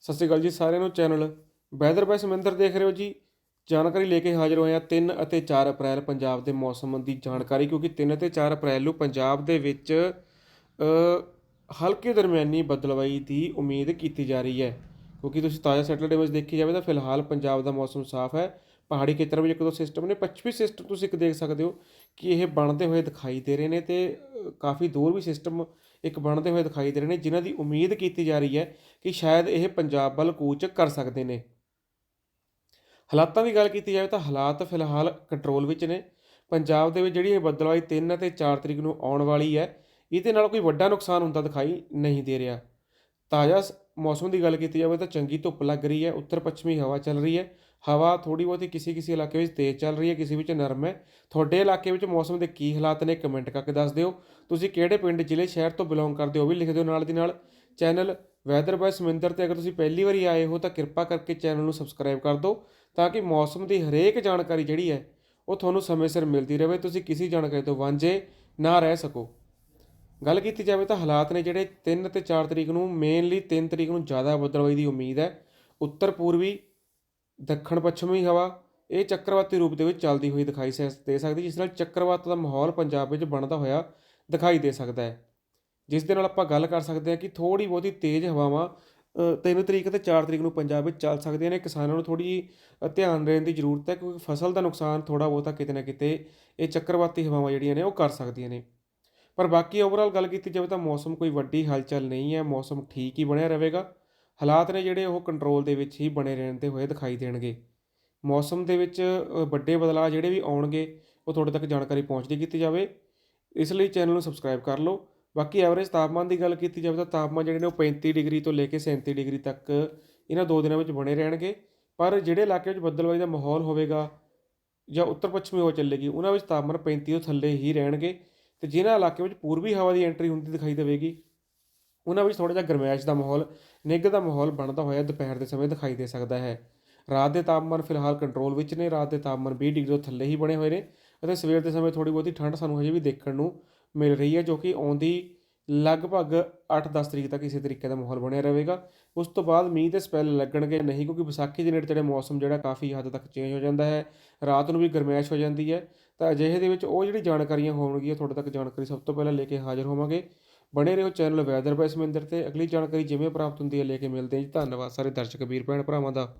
ਸਤਿ ਸ਼੍ਰੀ ਅਕਾਲ ਜੀ ਸਾਰਿਆਂ ਨੂੰ ਚੈਨਲ ਵੈਦਰ ਬਾਈ ਸਮਿੰਦਰ ਦੇਖ ਰਹੇ ਹੋ ਜੀ। ਜਾਣਕਾਰੀ ਲੈ ਕੇ ਹਾਜ਼ਰ ਹੋਏ ਹਾਂ 3 ਅਤੇ 4 ਅਪ੍ਰੈਲ ਪੰਜਾਬ ਦੇ ਮੌਸਮ ਦੀ ਜਾਣਕਾਰੀ ਕਿਉਂਕਿ 3 ਅਤੇ 4 ਅਪ੍ਰੈਲ ਨੂੰ ਪੰਜਾਬ ਦੇ ਵਿੱਚ ਅ, ਹਲਕੀ ਦਰਮਿਆਨੀ ਬਦਲਵਾਈ ਦੀ ਉਮੀਦ ਕੀਤੀ ਜਾ ਰਹੀ ਹੈ। ਕਿਉਂਕਿ ਤੁਸੀਂ ਤਾਜ਼ਾ ਸੈਟਲਡ ਇਮੇਜ ਦੇਖੀ ਜਾਵੇ ਤਾਂ ਫਿਲਹਾਲ ਪੰਜਾਬ ਦਾ ਮੌਸਮ ਸਾਫ਼ ਹੈ। ਪਹਾੜੀ ਖੇਤਰ ਵਿੱਚ ਇੱਕ ਦੋ ਸਿਸਟਮ ਨੇ, ਪੱਛਮੀ ਸਿਸਟਮ ਤੁਸੀਂ ਇੱਕ ਦੇਖ ਸਕਦੇ ਹੋ ਕਿ ਇਹ ਬਣਦੇ ਹੋਏ ਦਿਖਾਈ ਦੇ ਰਹੇ ਨੇ ਤੇ ਕਾਫੀ ਦੂਰ ਵੀ ਸਿਸਟਮ ਇੱਕ ਬਣਦੇ ਹੋਏ ਦਿਖਾਈ ਦੇ ਰਹੇ ਨੇ, ਜਿਨ੍ਹਾਂ ਦੀ ਉਮੀਦ ਕੀਤੀ ਜਾ ਰਹੀ ਹੈ ਕਿ ਸ਼ਾਇਦ ਇਹ ਪੰਜਾਬ ਵੱਲ ਕੂਚ ਕਰ ਸਕਦੇ ਨੇ। ਹਾਲਾਤਾਂ ਦੀ ਗੱਲ ਕੀਤੀ ਜਾਵੇ ਤਾਂ ਹਾਲਾਤ ਫਿਲਹਾਲ ਕੰਟਰੋਲ ਵਿੱਚ ਨੇ। ਪੰਜਾਬ ਦੇ ਵਿੱਚ ਜਿਹੜੀ ਇਹ ਬੱਦਲਵਾਈ 3 ਅਤੇ 4 ਤਰੀਕ ਨੂੰ ਆਉਣ ਵਾਲੀ ਹੈ, ਇਹਦੇ ਨਾਲ ਕੋਈ ਵੱਡਾ ਨੁਕਸਾਨ ਹੁੰਦਾ ਦਿਖਾਈ ਨਹੀਂ ਦੇ ਰਿਹਾ। ਤਾਜ਼ਾ ਸ- ਮੌਸਮ ਦੀ ਗੱਲ ਕੀਤੀ ਜਾਵੇ ਤਾਂ ਚੰਗੀ ਧੁੱਪ ਲੱਗ ਰਹੀ ਹੈ ਉੱਤਰ ਪੱਛਮੀ ਹਵਾ ਚੱਲ ਰਹੀ ਹੈ। ਹਵਾ ਥੋੜੀ ਬਹੁਤੀ ਕਿਸੇ ਕਿਸੇ ਇਲਾਕੇ ਵਿੱਚ ਤੇਜ਼ ਚੱਲ ਰਹੀ ਹੈ, ਕਿਸੇ ਵਿੱਚ ਨਰਮ ਹੈ। ਤੁਹਾਡੇ ਇਲਾਕੇ ਵਿੱਚ ਮੌਸਮ ਦੇ ਕੀ ਹਾਲਾਤ ਨੇ ਕਮੈਂਟ ਕਰਕੇ ਦੱਸ ਦਿਓ। ਤੁਸੀਂ ਕਿਹੜੇ ਪਿੰਡ, ਜ਼ਿਲ੍ਹੇ, ਸ਼ਹਿਰ ਤੋਂ ਬਿਲੋਂਗ ਕਰਦੇ ਹੋ ਉਹ ਵੀ ਲਿਖ ਦਿਓ ਨਾਲ ਦੀ ਨਾਲ। ਚੈਨਲ ਵੈਦਰ ਬਾय ਸਮਿੰਦਰ ਤੇ ਅਗਰ ਤੁਸੀਂ ਪਹਿਲੀ ਵਾਰੀ ਆਏ ਹੋ ਤਾਂ ਕਿਰਪਾ ਕਰਕੇ ਚੈਨਲ ਨੂੰ ਸਬਸਕ੍ਰਾਈਬ ਕਰ ਦਿਓ ਤਾਂ ਕਿ ਮੌਸਮ ਦੀ ਹਰੇਕ ਜਾਣਕਾਰੀ ਜਿਹੜੀ ਹੈ ਉਹ ਤੁਹਾਨੂੰ ਸਮੇਂ ਸਿਰ ਮਿਲਦੀ ਰਹੇ। ਤੁਸੀਂ ਕਿਸੇ ਜਾਣਕਾਰੀ ਤੋਂ ਵਾਂਝੇ ਨਾ ਰਹਿ ਸਕੋ। ਗੱਲ ਕੀਤੀ ਜਾਵੇ ਤਾਂ ਹਾਲਾਤ ਨੇ ਜਿਹੜੇ 3 ਤੇ 4 ਤਰੀਕ ਨੂੰ ਮੇਨਲੀ 3 ਤਰੀਕ ਨੂੰ ਜ਼ਿਆਦਾ ਬੱਦਲਵਾਈ ਦੀ ਉਮੀਦ ਹੈ। ਉੱਤਰ ਪੂਰਬੀ, ਦੱਖਣ ਪੱਛਮੀ ਹਵਾ, ਇਹ ਚੱਕਰਵਾਤੀ ਰੂਪ ਦੇ ਵਿੱਚ ਚੱਲਦੀ ਹੋਈ ਦਿਖਾਈ ਸ- ਦੇ ਸਕਦੀ ਜਿਸ ਨਾਲ ਚੱਕਰਵਾਤ ਦਾ ਮਾਹੌਲ ਪੰਜਾਬ ਵਿੱਚ ਬਣਦਾ ਹੋਇਆ ਦਿਖਾਈ ਦੇ ਸਕਦਾ ਹੈ। ਜਿਸ ਦੇ ਨਾਲ ਆਪਾਂ ਗੱਲ ਕਰ ਸਕਦੇ ਹਾਂ ਕਿ ਥੋੜੀ ਬਹੁਤੀ ਤੇਜ਼ ਹਵਾਵਾਂ 3 ਤਰੀਕ ਤੇ 4 ਤਰੀਕ ਨੂੰ ਪੰਜਾਬ ਵਿੱਚ ਚੱਲ ਸਕਦੀਆਂ ਨੇ। ਕਿਸਾਨਾਂ ਨੂੰ ਥੋੜੀ ਧਿਆਨ ਦੇਣ ਦੀ ਜ਼ਰੂਰਤ ਹੈ, ਕਿਉਂਕਿ ਫਸਲ ਦਾ ਨੁਕਸਾਨ ਥੋੜਾ ਬਹੁਤਾ ਕਿਤੇ ਨਾ ਕਿਤੇ ਇਹ ਚੱਕਰਵਾਤੀ ਹਵਾਵਾਂ ਜਿਹੜੀਆਂ ਨੇ ਉਹ ਕਰ ਸਕਦੀਆਂ ਨੇ। ਪਰ ਬਾਕੀ ਓਵਰਆਲ ਗੱਲ ਕੀਤੀ ਜਾਵੇ ਤਾਂ ਮੌਸਮ ਕੋਈ ਵੱਡੀ ਹਲਚਲ ਨਹੀਂ ਹੈ, ਮੌਸਮ ਠੀਕ ਹੀ ਬਣਿਆ ਰਹੇਗਾ। ਹਾਲਾਤ ਨੇ ਜਿਹੜੇ ਉਹ ਕੰਟਰੋਲ ਦੇ ਵਿੱਚ ਹੀ ਬਣੇ ਰਹਿੰਦੇ ਹੋਏ ਦਿਖਾਈ ਦੇਣਗੇ। ਮੌਸਮ ਦੇ ਵਿੱਚ ਵੱਡੇ ਬਦਲਾਅ ਜਿਹੜੇ ਵੀ ਆਉਣਗੇ, ਉਹ ਤੁਹਾਡੇ ਤੱਕ ਜਾਣਕਾਰੀ ਪਹੁੰਚਦੀ ਕੀਤੀ ਜਾਵੇ। ਇਸ ਲਈ ਚੈਨਲ ਨੂੰ ਸਬਸਕ੍ਰਾਈਬ ਕਰ ਲਓ। ਬਾਕੀ ਐਵਰੇਜ ਤਾਪਮਾਨ ਦੀ ਗੱਲ ਕੀਤੀ ਜਾਵੇ ਤਾਂ ਤਾਪਮਾਨ ਜਿਹੜੇ ਨੇ ਉਹ 35 ਡਿਗਰੀ ਤੋਂ ਲੈ ਕੇ 37 ਡਿਗਰੀ ਤੱਕ ਇਹਨਾਂ ਦੋ ਦਿਨਾਂ ਵਿੱਚ ਬਣੇ ਰਹਿਣਗੇ। ਪਰ ਜਿਹੜੇ ਇਲਾਕੇ ਵਿੱਚ ਬੱਦਲਵਾਈ ਦਾ ਮਾਹੌਲ ਹੋਵੇਗਾ ਜਾਂ ਉੱਤਰ ਪੱਛਮੀ ਹਵਾ ਚੱਲੇਗੀ, ਉਹਨਾਂ ਵਿੱਚ ਤਾਪਮਾਨ 35 ਤੋਂ ਥੱਲੇ ਹੀ ਰਹਿਣਗੇ। ਤੇ ਜਿਨ੍ਹਾਂ ਇਲਾਕੇ ਵਿੱਚ ਪੂਰਬੀ ਹਵਾ ਦੀ ਐਂਟਰੀ ਹੁੰਦੀ ਦਿਖਾਈ ਦੇਵੇਗੀ, ਉਹਨਾਂ ਵਿੱਚ ਥੋੜਾ ਜਿਹਾ ਗਰਮੈਸ਼ ਦਾ ਮਾਹੌਲ, ਨਿੱਘ ਦਾ ਮਾਹੌਲ ਬਣਦਾ ਹੋਇਆ ਦੁਪਹਿਰ ਦੇ ਸਮੇਂ ਦਿਖਾਈ ਦੇ ਸਕਦਾ ਹੈ। ਰਾਤ ਦੇ ਤਾਪਮਾਨ ਫਿਲਹਾਲ ਕੰਟਰੋਲ ਵਿੱਚ ਨੇ, ਰਾਤ ਦੇ ਤਾਪਮਾਨ 20 ਡਿਗਰੀ ਤੋਂ ਥੱਲੇ ਹੀ ਬਣੇ ਹੋਏ ਨੇ ਅਤੇ ਸਵੇਰ ਦੇ ਸਮੇਂ ਥੋੜੀ ਬਹੁਤੀ ਠੰਡ ਸਾਨੂੰ ਹਜੇ ਵੀ ਦੇਖਣ ਨੂੰ ਮਿਲ ਰਹੀ ਹੈ, ਜੋ ਕਿ ਆਉਂਦੀ ਲਗਭਗ 8-10 ਤਰੀਕ ਤੱਕ ਇਸੇ ਤਰੀਕੇ ਦਾ ਮਾਹੌਲ ਬਣਿਆ ਰਹੇਗਾ। ਉਸ ਤੋਂ ਬਾਅਦ ਮੀਂਹ ਦੇ ਸਪੈਲ ਲੱਗਣਗੇ ਨਹੀਂ, ਕਿਉਂਕਿ ਵਿਸਾਖੀ ਦੇ ਨੇੜੇ ਤੇੜੇ ਮੌਸਮ ਜਿਹੜਾ ਕਾਫੀ ਹੱਦ ਤੱਕ ਚੇਂਜ ਹੋ ਜਾਂਦਾ ਹੈ। ਰਾਤ ਨੂੰ ਵੀ ਗਰਮੈਸ਼ ਹੋ ਜਾਂਦੀ ਹੈ। ਤਾਂ ਅਜਿਹੇ ਦੇ ਵਿੱਚ ਉਹ ਜਿਹੜੀ ਜਾਣਕਾਰੀਆਂ ਹੋਣਗੀਆਂ, ਤੁਹਾਡੇ ਤੱਕ ਜਾਣਕਾਰੀ ਸਭ ਤੋਂ ਪਹਿਲਾਂ ਲੈ ਕੇ ਹਾਜ਼ਰ ਹੋਵਾਂਗੇ। ਬਣੇ ਰਹੋ ਚੈਨਲ ਵੈਦਰ ਬਾਈ ਸਮਿੰਦਰ ਤੇ। ਅਗਲੀ ਜਾਣਕਾਰੀ ਜਿਵੇਂ ਪ੍ਰਾਪਤ ਹੁੰਦੀ ਹੈ ਲੈ ਕੇ ਮਿਲਦੇ ਹਾਂ ਜੀ। ਧੰਨਵਾਦ ਸਾਰੇ ਦਰਸ਼ਕ, ਵੀਰ, ਭੈਣ, ਭਰਾਵਾਂ ਦਾ।